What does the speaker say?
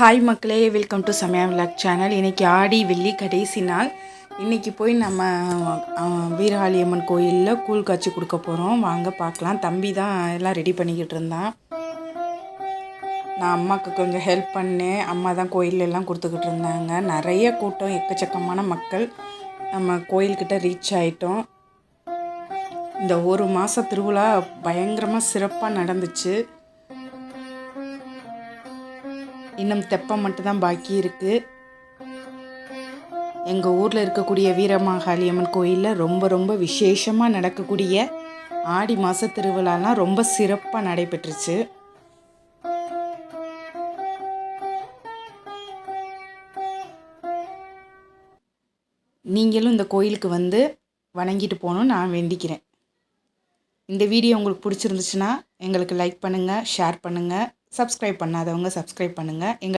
Hi மக்களே. Welcome to சமயா vlog channel இன்றைக்கி ஆடி வெள்ளி கடைசி நாள். இன்றைக்கி போய் நம்ம வீரகாளியம்மன் கோயிலில் கூழ் காய்ச்சி கொடுக்க போகிறோம் வாங்க பார்க்கலாம். தம்பி தான் எல்லாம் ரெடி பண்ணிக்கிட்டு இருந்தான். நான் அம்மாவுக்கு கொஞ்சம் ஹெல்ப் பண்ணேன். அம்மா தான் கோயில்ல எல்லாம் கொடுத்துக்கிட்டு இருந்தாங்க. நிறைய கூட்டம் எக்கச்சக்கமான மக்கள் நம்ம கோயில்கிட்ட ரீச் ஆகிட்டோம் இந்த ஒரு மாத திருவிழா பயங்கரமாக சிறப்பாக நடந்துச்சு. இன்னும் தெப்பம் மட்டும்தான் பாக்கி இருக்குது எங்கள் ஊரில் இருக்கக்கூடிய வீரமாகாளியம்மன் கோயிலில் ரொம்ப ரொம்ப விசேஷமாக நடக்கக்கூடிய ஆடி மாத திருவிழாலாம் ரொம்ப சிறப்பாக நடைபெற்றுச்சு. நீங்களும் இந்த கோயிலுக்கு வந்து வணங்கிட்டு போகணும்னு நான் வேண்டிக்கிறேன். இந்த வீடியோ உங்களுக்கு பிடிச்சிருந்துச்சுன்னா எங்களுக்கு லைக் பண்ணுங்கள் ஷேர் பண்ணுங்கள் சப்ஸ்கிரைப் பண்ணாதவங்க சப்ஸ்கிரைப் பண்ணுங்கள் எங்கள்